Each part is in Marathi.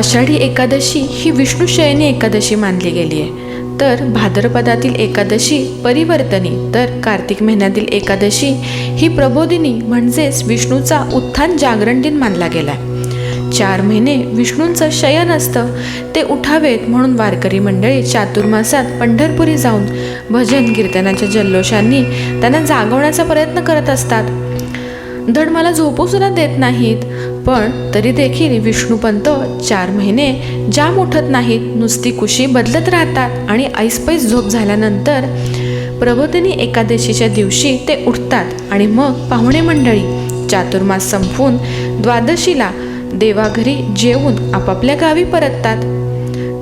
आषाढी एकादशी ही विष्णुशयनी एकादशी मानली गेली आहे. तर भाद्रपदातील एकादशी परिवर्तनी तर कार्तिक महिन्यातील एकादशी ही प्रबोधिनी म्हणजेच विष्णूचा उत्थान जागरण दिन मानला गेला चार महिने विष्णूंचं शयन असतं ते उठावेत म्हणून वारकरी मंडळी चातुर्मासात पंढरपुरी जाऊन भजन कीर्तनाच्या जल्लोषांनी त्यांना जागवण्याचा प्रयत्न करत असतात. धड मला झोपू सुद्धा देत नाहीत. पण तरी देखील विष्णुपंत चार महिने जाम उठत नाहीत नुसती कुशी बदलत राहतात आणि ऐसपैस झोप झाल्यानंतर प्रबोधिनी एकादशीच्या दिवशी ते उठतात आणि मग पाहुणे मंडळी चातुर्मास संपवून द्वादशीला देवाघरी जेवून आपापल्या गावी परततात.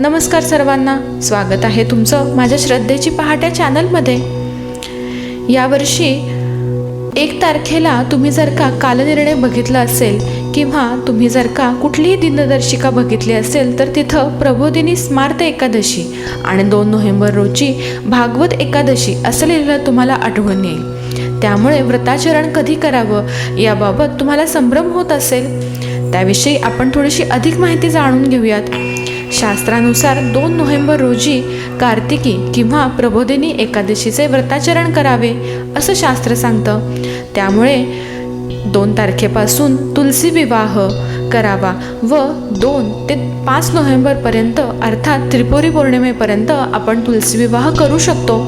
नमस्कार सर्वांना स्वागत आहे तुमचं माझ्या श्रद्धेची पहाट्या चॅनलमध्ये यावर्षी एक तारखेला तुम्ही जर का कालनिर्णय बघितला असेल किंवा तुम्ही जर का कुठलीही दिनदर्शिका बघितली असेल तर तिथं प्रबोधिनी स्मार्त एकादशी आणि दोन नोव्हेंबर रोजी भागवत एकादशी असं लिहिलेलं तुम्हाला आठवण येईल. त्यामुळे व्रताचरण कधी करावं याबाबत तुम्हाला संभ्रम होत असेल? त्याविषयी आपण थोडीशी अधिक माहिती जाणून घेऊयात. शास्त्रानुसार दोन नोव्हेंबर रोजी कार्तिकी किंवा प्रबोधिनी एकादशीचे व्रताचरण करावे असं शास्त्र सांगतं. त्यामुळे दोन तारखेपासून तुलसी विवाह करावा व दोन ते पाच नोव्हेंबरपर्यंत अर्थात त्रिपुरी पौर्णिमेपर्यंत आपण तुलसी विवाह करू शकतो.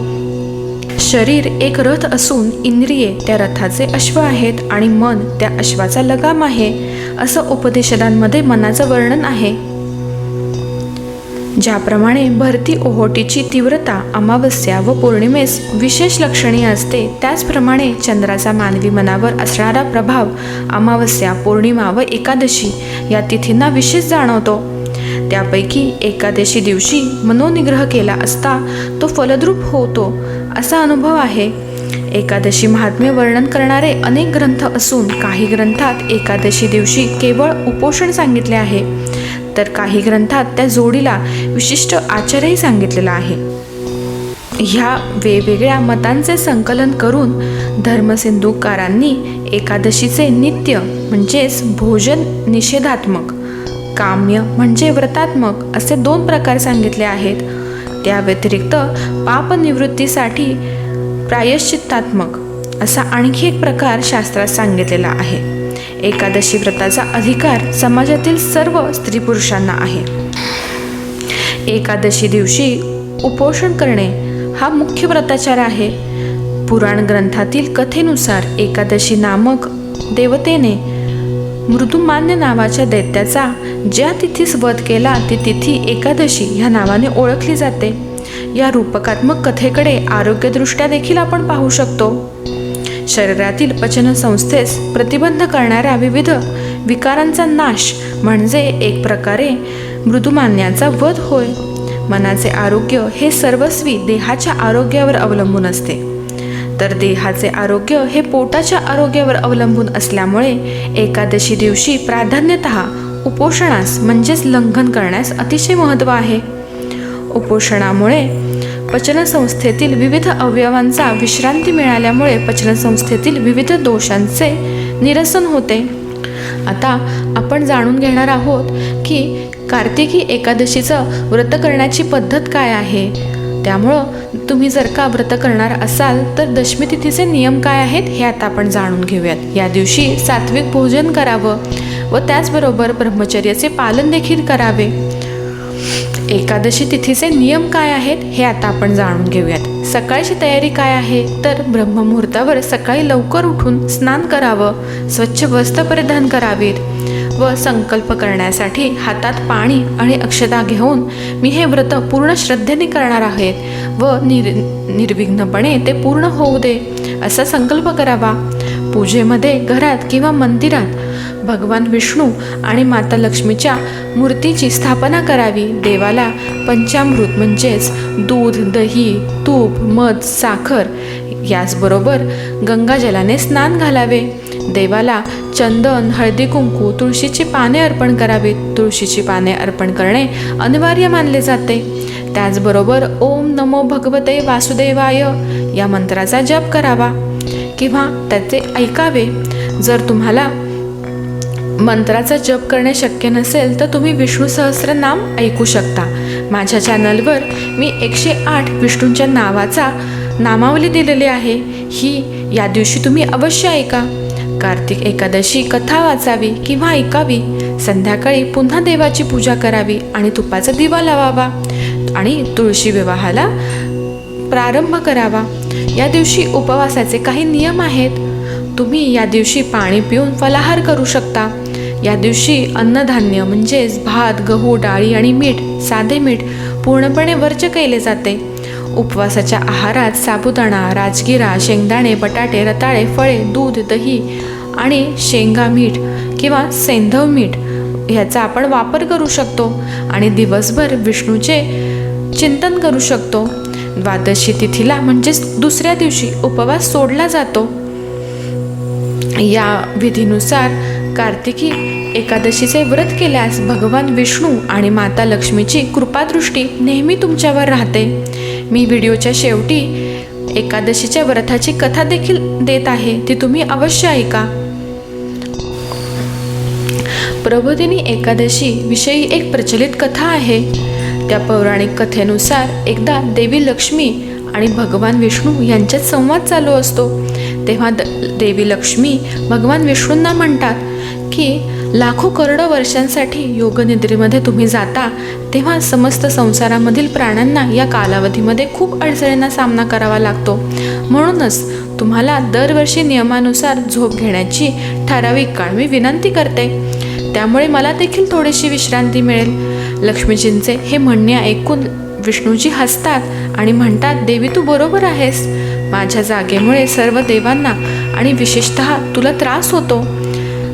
शरीर एक रथ असून इंद्रिये त्या रथाचे अश्व आहेत आणि मन त्या अश्वाचा लगाम आहे असं उपदेशदांमध्ये मनाचं वर्णन आहे. ज्याप्रमाणे भरती ओहोटीची तीव्रता अमावस्या व पौर्णिमेस विशेष लक्षणीय असते त्याचप्रमाणे चंद्राचा मानवी मनावर असणारा प्रभाव अमावस्या पौर्णिमा व एकादशी या तिथींना विशेष जाणवतो. त्यापैकी एकादशी दिवशी मनोनिग्रह केला असता तो फलद्रूप होतो असा अनुभव आहे. एकादशी महात्म्य वर्णन करणारे अनेक ग्रंथ असून काही ग्रंथात एकादशी दिवशी केवळ उपोषण सांगितले आहे. तर काही ग्रंथात त्या जोडीला विशिष्ट आचारही सांगितलेला आहे. ह्या वेगवेगळ्या मतांचे संकलन करून धर्मसिंधुकारांनी एकादशीचे नित्य म्हणजेच भोजन निषेधात्मक काम्य म्हणजे व्रतात्मक असे दोन प्रकार सांगितले आहेत. त्या व्यतिरिक्त पापनिवृत्तीसाठी प्रायश्चित्तात्मक असा आणखी एक प्रकार शास्त्रात सांगितलेला आहे. एकादशी व्रताचा अधिकार समाजातील सर्व स्त्री पुरुषांना आहे. एकादशी दिवशी उपोषण करणे हा मुख्य व्रताचार आहे. पुराण ग्रंथातील कथेनुसार एकादशी नामक देवतेने मृदुमान्य नावाच्या दैत्याचा ज्या तिथीस वध केला ती तिथी एकादशी ह्या नावाने ओळखली जाते. या रूपकात्मक कथेकडे आरोग्यदृष्ट्या देखील आपण पाहू शकतो. शरीरातील पचनसंस्थेस प्रतिबंध करणाऱ्या विविध विकारांचा नाश म्हणजे एक प्रकारे मृदुमान्याचा वध होय. मनाचे आरोग्य हे सर्वस्वी देहाच्या आरोग्यावर अवलंबून असते. तर देहाचे आरोग्य हे पोटाच्या आरोग्यावर अवलंबून असल्यामुळे एकादशी दिवशी प्राधान्यत उपोषणास म्हणजेच लंघन करण्यास अतिशय महत्त्व आहे. उपोषणामुळे पचनसंस्थेतील विविध अवयवांचा विश्रांती मिळाल्यामुळे पचनसंस्थेतील विविध दोषांचे निरसन होते. आता आपण जाणून घेणार आहोत की कार्तिकी एकादशीचं व्रत करण्याची पद्धत काय आहे. त्यामुळं तुम्ही जर का व्रत करणार असाल तर दशमी तिथीचे नियम काय आहेत हे आता आपण जाणून घेऊयात. या दिवशी सात्विक भोजन करावं व त्याचबरोबर ब्रह्मचर्याचे पालन देखील करावे. एकादशी तिथीचे नियम काय आहेत हे आता आपण जाणून घेऊयात. सकाळची तयारी काय आहे? तर ब्रह्ममुहूर्तावर सकाळी लवकर उठून स्नान करावं स्वच्छ वस्त्र परिधान करावीत व संकल्प करण्यासाठी हातात पाणी आणि अक्षता घेऊन मी हे व्रत पूर्ण श्रद्धेने करणार आहेत व निर निर्विघ्नपणे ते पूर्ण होऊ दे असा संकल्प करावा. पूजेमध्ये घरात किंवा मंदिरात भगवान विष्णू आणि माता लक्ष्मीच्या मूर्तीची स्थापना करावी. देवाला पंचामृत म्हणजेच दूध दही तूप मध साखर याचबरोबर गंगाजलाने स्नान घालावे. देवाला चंदन हळदी कुंकू तुळशीची पाने अर्पण करावीत. तुळशीची पाने अर्पण करणे अनिवार्य मानले जाते. त्याचबरोबर ओम नमो भगवते वासुदेवाय या मंत्राचा जप करावा किंवा त्याचे ऐकावे. जर तुम्हाला मंत्राचा जप करणे शक्य नसेल तर तुम्ही विष्णू सहस्र नाम ऐकू शकता. माझ्या चॅनलवर मी एकशे आठ विष्णूंच्या नावाचा नामावली दिलेली आहे. ही या दिवशी तुम्ही अवश्य ऐका. कार्तिक एकादशी कथा वाचावी किंवा ऐकावी. संध्याकाळी पुन्हा देवाची पूजा करावी आणि तुपाचा दिवा लावावा आणि तुळशी विवाहाला प्रारंभ करावा. या दिवशी उपवासाचे काही नियम आहेत. तुम्ही या दिवशी पाणी पिऊन फलाहार करू शकता. या दिवशी अन्नधान्य म्हणजेच भात गहू डाळी आणि मीठ साधे मीठ पूर्णपणे वर्ज केले जाते. उपवासाच्या आहारात साबुदाणा राजगिरा शेंगदाणे बटाटे रताळे फळे दूध दही आणि शेंगा मीठ किंवा सेंधव मीठ ह्याचा आपण वापर करू शकतो आणि दिवसभर विष्णूचे चिंतन करू शकतो. द्वादशी तिथीला म्हणजेच दुसऱ्या दिवशी उपवास सोडला जातो. या विधीनुसार कार्तिकी एकादशीचे व्रत केल्यास भगवान विष्णू आणि माता लक्ष्मीची कृपादृष्टी नेहमी तुमच्यावर राहते. मी व्हिडिओच्या शेवटी एकादशीच्या व्रताची कथा देखील देत आहे ती तुम्ही अवश्य ऐका. प्रबोधिनी एकादशी विषयी एक प्रचलित कथा आहे. त्या पौराणिक कथेनुसार एकदा देवी लक्ष्मी आणि भगवान विष्णू यांच्यात संवाद चालू असतो. तेव्हा द देवी लक्ष्मी भगवान विष्णूंना म्हणतात की लाखो करोडो वर्षांसाठी योगनिद्रेमध्ये तुम्ही जाता तेव्हा समस्त संसारामधील प्राण्यांना या कालावधीमध्ये खूप अडचणींना सामना करावा लागतो. म्हणूनच तुम्हाला दरवर्षी नियमानुसार झोप घेण्याची ठराविक काळ मी विनंती करते. त्यामुळे मला देखील थोडीशी विश्रांती मिळेल. लक्ष्मीजींचे हे म्हणणे ऐकून विष्णूजी हसतात आणि म्हणतात देवी तू बरोबर आहेस. माझ्या जागेमुळे सर्व देवांना आणि विशेषत तुला त्रास होतो.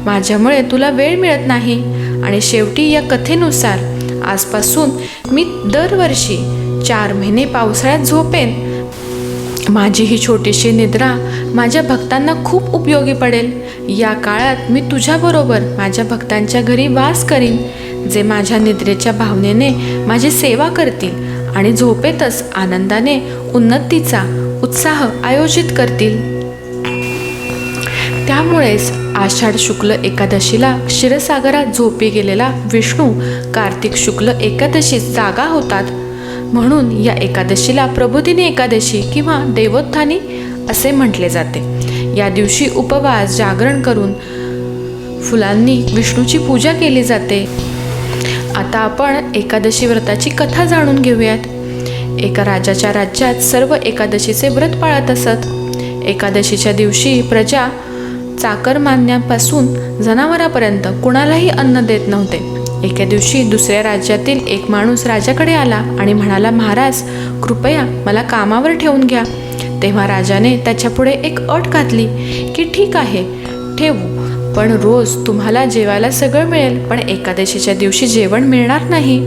माझ्यामुळे तुला वेळ मिळत नाही. आणि शेवटी या कथेनुसार आजपासून मी दरवर्षी चार महिने पावसाळ्यात झोपेन. माझी ही छोटीशी निद्रा माझ्या भक्तांना खूप उपयोगी पडेल. या काळात मी तुझ्याबरोबर माझ्या भक्तांच्या घरी वास करीन जे माझ्या निद्रेच्या भावनेने माझी सेवा करतील आणि झोपेतच आनंदाने उन्नतीचा उत्साह आयोजित करतील. त्यामुळेच आषाढ शुक्ल एकादशीला क्षीरसागरात झोपी गेलेला विष्णू कार्तिक शुक्ल एकादशी जागा होतात. म्हणून या एकादशीला प्रबोधिनी एकादशी किंवा देवोत्थानी असे म्हटले जाते. या दिवशी उपवास जागरण करून फुलांनी विष्णूची पूजा केली जाते. आता आपण एकादशी व्रताची कथा जाणून घेऊयात. एका राजाच्या राज्यात सर्व एकादशीचे व्रत पाळत असत. एकादशीच्या दिवशी प्रजा चाकरमान्यापासून जनावरापर्यंत कुणालाही अन्न देत नव्हते. एके दिवशी दुसऱ्या राज्यातील एक माणूस राजाकडे आला आणि म्हणाला महाराज कृपया मला कामावर ठेवून घ्या. तेव्हा राजाने त्याच्यापुढे एक अट घातली की ठीक आहे ठेवू. पण रोज तुम्हाला जेवायला सगळं मिळेल पण एकादशीच्या दिवशी जेवण मिळणार नाही.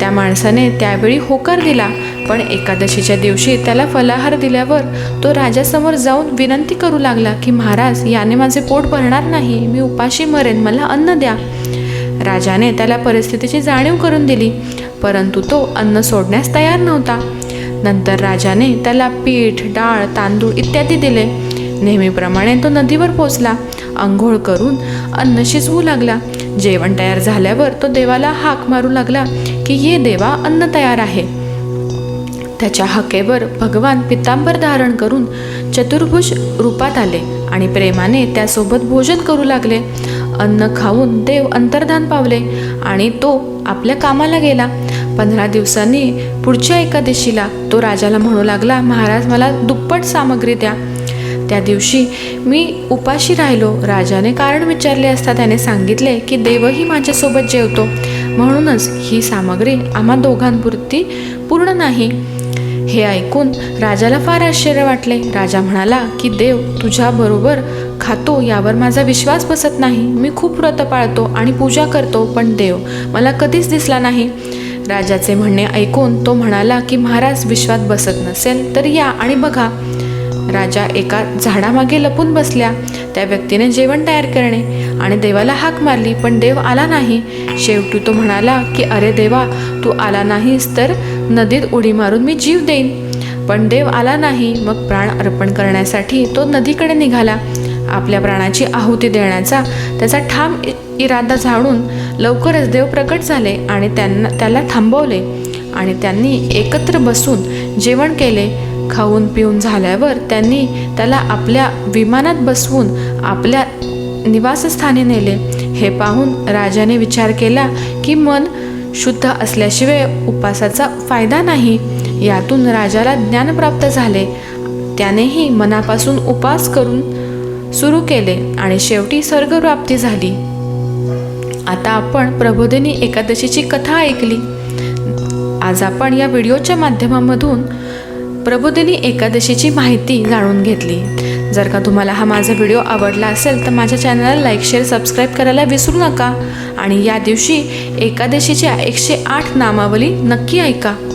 त्या माणसाने त्यावेळी होकार दिला पण एकादशीच्या दिवशी त्याला फलाहार दिल्यावर तो राजासमोर जाऊन विनंती करू लागला की महाराज याने माझे पोट भरणार नाही मी उपाशी मरेन मला अन्न द्या. राजाने त्याला परिस्थितीची जाणीव करून दिली परंतु तो अन्न सोडण्यास तयार नव्हता. नंतर राजाने त्याला पीठ डाळ तांदूळ इत्यादी दिले. नेहमीप्रमाणे तो नदीवर पोचला. आंघोळ करून अन्न शिजवू लागला. जेवण तयार झाल्यावर तो देवाला हाक मारू लागला की ये देवा अन्न तयार आहे. त्याच्या हकेवर भगवान पितांबर धारण करून चतुर्भुज रूपात आले आणि प्रेमाने त्यासोबत भोजन करू लागले. अन्न खाऊन देव अंतर्धान पावले आणि तो आपल्या कामाला गेला. पंधरा दिवसांनी पुढच्या एकादशीला तो राजाला म्हणू लागला महाराज मला दुप्पट सामग्री द्या. त्या दिवशी मी उपाशी राहिलो. राजाने कारण विचारले असता त्याने सांगितले की देवही माझ्यासोबत जेवतो. म्हणूनच ही सामग्री आम्हा दोघांपुरती पूर्ण नाही. हे ऐकून राजाला फार आश्चर्य वाटले. राजा म्हणाला की देव तुझ्याबरोबर खातो यावर माझा विश्वास बसत नाही. मी खूप व्रत पाळतो आणि पूजा करतो पण देव मला कधीच दिसला नाही. राजाचे म्हणणे ऐकून तो म्हणाला की महाराज विश्वास बसत नसेल तर या आणि बघा. राजा एका झाडामागे लपून बसल्या. त्या व्यक्तीने जेवण तयार करणे आणि देवाला हाक मारली पण देव आला नाही. शेवटी तो म्हणाला की अरे देवा तू आला नाहीस तर नदीत उडी मारून मी जीव देईन. पण देव आला नाही. मग प्राण अर्पण करण्यासाठी तो नदीकडे निघाला. आपल्या प्राणाची आहुती देण्याचा त्याचा ठाम इरादा झाडून लवकरच देव प्रकट झाले आणि त्यांना त्याला थांबवले. आणि त्यांनी एकत्र बसून जेवण केले. खाऊन पिऊन झाल्यावर त्यांनी त्याला आपल्या विमानात बसवून आपल्या निवासस्थानी नेले. हे पाहून राजाने विचार केला की मन शुद्ध असल्याशिवाय उपासाचा फायदा नाही. यातून राजाला ज्ञान प्राप्त झाले. त्यानेही मनापासून उपास करून सुरू केले आणि शेवटी स्वर्गप्राप्ती झाली. आता आपण प्रबोधिनी एकादशीची कथा ऐकली. आज आपण या व्हिडिओच्या माध्यमामधून प्रबोधिनी एकादशीची माहिती जाणून घेतली. जर का तुम्हाला हा माझा व्हिडिओ आवडला असेल तर माझ्या चॅनलला लाईक शेअर सबस्क्राईब करायला विसरू नका. आणि या दिवशी एकादशीच्या एकशे आठ नामावली नक्की ऐका.